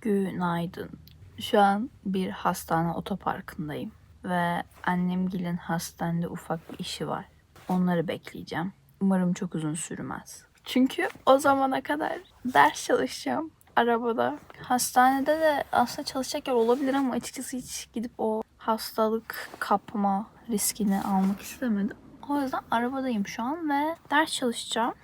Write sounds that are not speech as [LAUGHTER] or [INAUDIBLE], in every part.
Günaydın. Şu an bir hastane otoparkındayım. Ve annemgilin hastanede ufak bir işi var. Onları bekleyeceğim. Umarım çok uzun sürmez. Çünkü o zamana kadar ders çalışacağım arabada. Hastanede de aslında çalışacak yer olabilir ama açıkçası hiç gidip o hastalık kapma riskini almak istemedim. O yüzden arabadayım şu an ve ders çalışacağım.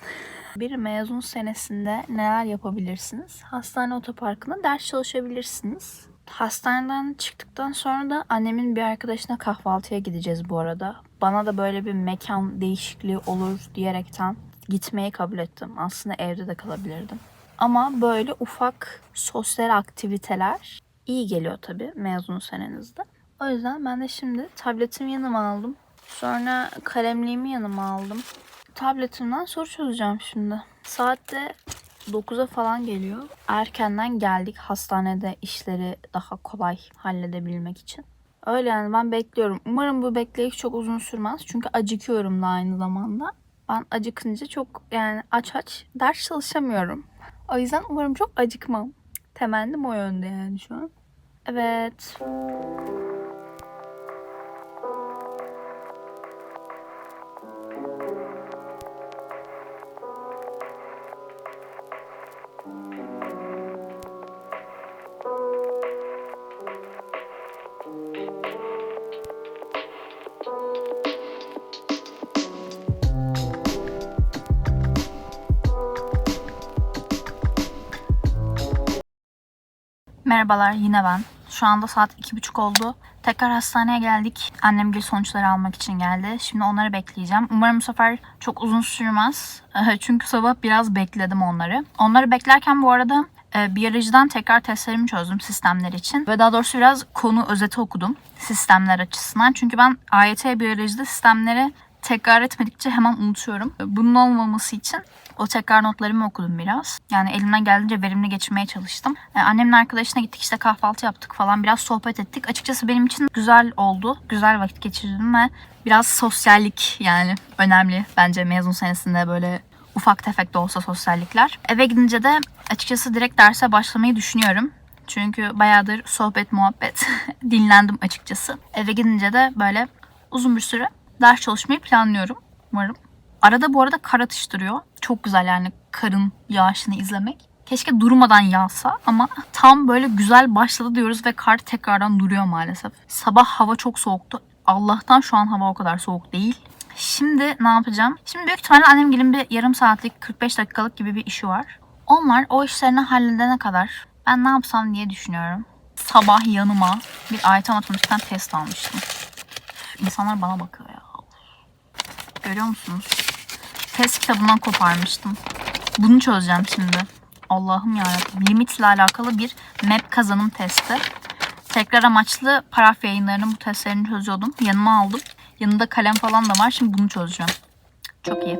Bir mezun senesinde neler yapabilirsiniz? Hastane otoparkında ders çalışabilirsiniz. Hastaneden çıktıktan sonra da annemin bir arkadaşına kahvaltıya gideceğiz bu arada. Bana da böyle bir mekan değişikliği olur diyerekten gitmeyi kabul ettim. Aslında evde de kalabilirdim. Ama böyle ufak sosyal aktiviteler iyi geliyor tabii mezun senenizde. O yüzden ben de şimdi tabletimi yanıma aldım. Sonra kalemliğimi yanıma aldım. Tabletimden soru çözeceğim şimdi. Saatte 9'a falan geliyor. Erkenden geldik hastanede işleri daha kolay halledebilmek için. Öyle yani ben bekliyorum. Umarım bu bekleyiş çok uzun sürmez. Çünkü acıkıyorum da aynı zamanda. Ben acıkınca çok yani aç aç ders çalışamıyorum. O yüzden umarım çok acıkmam. Temennim o yönde yani şu an. Evet. Merhabalar yine ben. Şu anda saat iki buçuk oldu. Tekrar hastaneye geldik. Annem bir sonuçları almak için geldi. Şimdi onları bekleyeceğim. Umarım bu sefer çok uzun sürmez. [LAUGHS] Çünkü sabah biraz bekledim onları. Onları beklerken bu arada e, biyolojiden tekrar testlerimi çözdüm sistemler için. Ve daha doğrusu biraz konu özeti okudum sistemler açısından. Çünkü ben AYT biyolojide sistemleri tekrar etmedikçe hemen unutuyorum. Bunun olmaması için o tekrar notlarımı okudum biraz. Yani elimden geldiğince verimli geçirmeye çalıştım. Ee, annemin arkadaşına gittik işte kahvaltı yaptık falan. Biraz sohbet ettik. Açıkçası benim için güzel oldu. Güzel vakit geçirdim ve biraz sosyallik yani önemli bence mezun senesinde böyle ufak tefek de olsa sosyallikler. Eve gidince de açıkçası direkt derse başlamayı düşünüyorum. Çünkü bayağıdır sohbet muhabbet [LAUGHS] dinlendim açıkçası. Eve gidince de böyle uzun bir süre ders çalışmayı planlıyorum. Umarım. Arada bu arada kar atıştırıyor. Çok güzel yani karın yağışını izlemek. Keşke durmadan yağsa ama tam böyle güzel başladı diyoruz ve kar tekrardan duruyor maalesef. Sabah hava çok soğuktu. Allah'tan şu an hava o kadar soğuk değil. Şimdi ne yapacağım? Şimdi büyük ihtimalle annemgilin bir yarım saatlik 45 dakikalık gibi bir işi var. Onlar o işlerini halledene kadar ben ne yapsam diye düşünüyorum. Sabah yanıma bir AYT matematikten test almıştım. İnsanlar bana bakıyor ya. Görüyor musunuz? Test kitabından koparmıştım. Bunu çözeceğim şimdi. Allah'ım yarabbim. Limitle alakalı bir map kazanım testi. Tekrar amaçlı paraf yayınlarının bu testlerini çözüyordum. Yanıma aldım. Yanında kalem falan da var. Şimdi bunu çözeceğim. Çok iyi.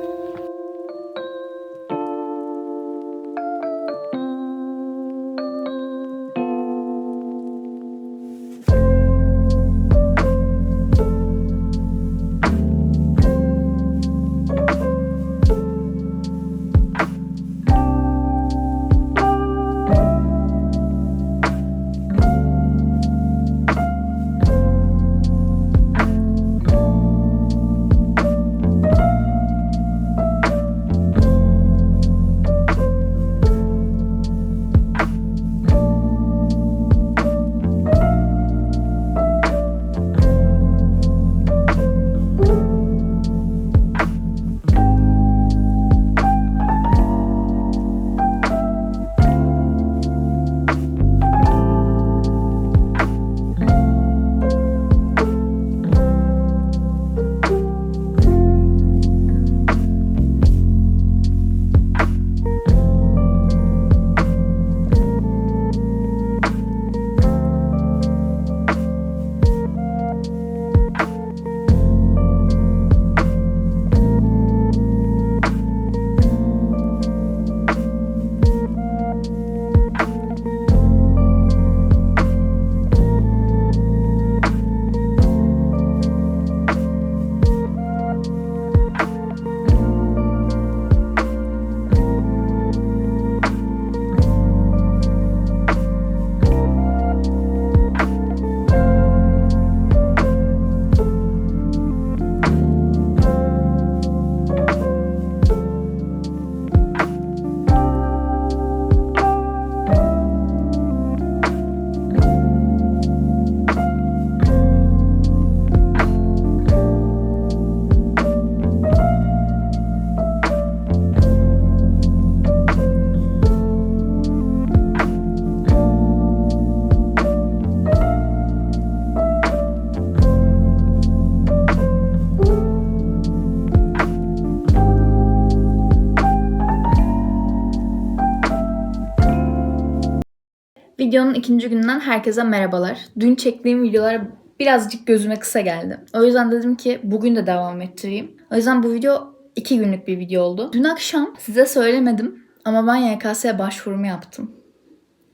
Videonun ikinci gününden herkese merhabalar. Dün çektiğim videolar birazcık gözüme kısa geldi. O yüzden dedim ki bugün de devam ettireyim. O yüzden bu video iki günlük bir video oldu. Dün akşam size söylemedim ama ben YKS'ye başvurumu yaptım.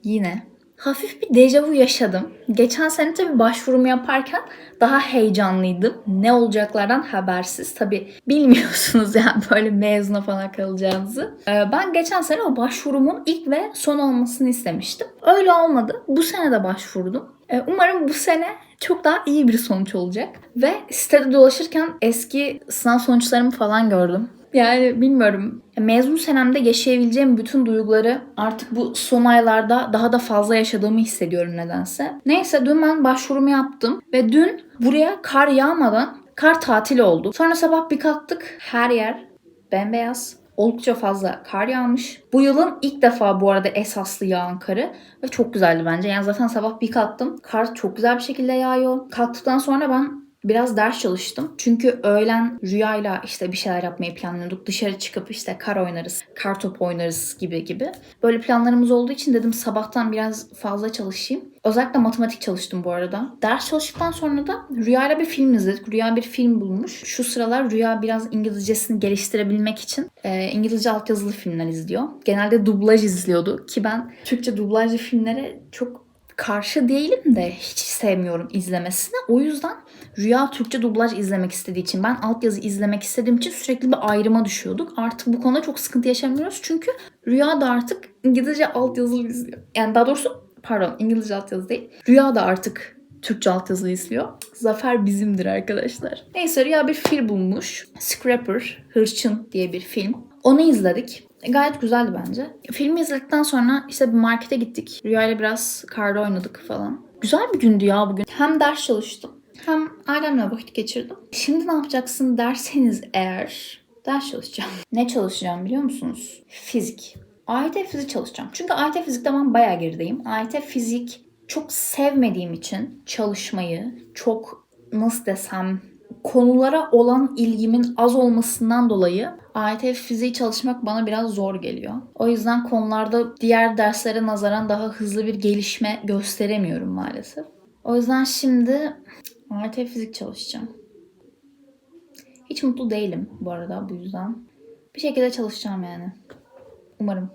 Yine. Hafif bir dejavu yaşadım. Geçen sene tabii başvurumu yaparken daha heyecanlıydım. Ne olacaklardan habersiz. Tabii bilmiyorsunuz [LAUGHS] yani böyle mezuna falan kalacağınızı. Ee, ben geçen sene o başvurumun ilk ve son olmasını istemiştim. Öyle olmadı. Bu sene de başvurdum. Ee, Umarım bu sene çok daha iyi bir sonuç olacak. Ve sitede dolaşırken eski sınav sonuçlarımı falan gördüm. Yani bilmiyorum. Mezun senemde yaşayabileceğim bütün duyguları artık bu son aylarda daha da fazla yaşadığımı hissediyorum nedense. Neyse dün ben başvurumu yaptım ve dün buraya kar yağmadan kar tatili oldu. Sonra sabah bir kalktık her yer bembeyaz. Oldukça fazla kar yağmış. Bu yılın ilk defa bu arada esaslı yağan karı ve çok güzeldi bence. Yani zaten sabah bir kalktım. Kar çok güzel bir şekilde yağıyor. Kalktıktan sonra ben biraz ders çalıştım. Çünkü öğlen rüyayla işte bir şeyler yapmayı planlıyorduk. Dışarı çıkıp işte kar oynarız, kar topu oynarız gibi gibi. Böyle planlarımız olduğu için dedim sabahtan biraz fazla çalışayım. Özellikle matematik çalıştım bu arada. Ders çalıştıktan sonra da Rüya'yla bir film izledik. Rüya bir film bulmuş. Şu sıralar Rüya biraz İngilizcesini geliştirebilmek için e, İngilizce altyazılı filmler izliyor. Genelde dublaj izliyordu ki ben Türkçe dublajlı filmlere çok karşı değilim de hiç sevmiyorum izlemesini. O yüzden Rüya Türkçe dublaj izlemek istediği için ben altyazı izlemek istediğim için sürekli bir ayrıma düşüyorduk. Artık bu konuda çok sıkıntı yaşamıyoruz çünkü Rüya da artık İngilizce altyazılı izliyor. Yani daha doğrusu pardon İngilizce altyazı değil. Rüya da artık Türkçe altyazılı izliyor. Zafer bizimdir arkadaşlar. Neyse Rüya bir film bulmuş. Scrapper, Hırçın diye bir film. Onu izledik. Gayet güzeldi bence. Filmi izledikten sonra işte bir markete gittik. Rüya ile biraz karda oynadık falan. Güzel bir gündü ya bugün. Hem ders çalıştım hem ailemle vakit geçirdim. Şimdi ne yapacaksın derseniz eğer ders çalışacağım. [LAUGHS] Ne çalışacağım biliyor musunuz? Fizik. AYT fizik çalışacağım. Çünkü AYT fizikte ben bayağı gerideyim. AYT fizik çok sevmediğim için çalışmayı çok nasıl desem konulara olan ilgimin az olmasından dolayı AYT fiziği çalışmak bana biraz zor geliyor. O yüzden konularda diğer derslere nazaran daha hızlı bir gelişme gösteremiyorum maalesef. O yüzden şimdi AYT fizik çalışacağım. Hiç mutlu değilim bu arada bu yüzden. Bir şekilde çalışacağım yani. Umarım.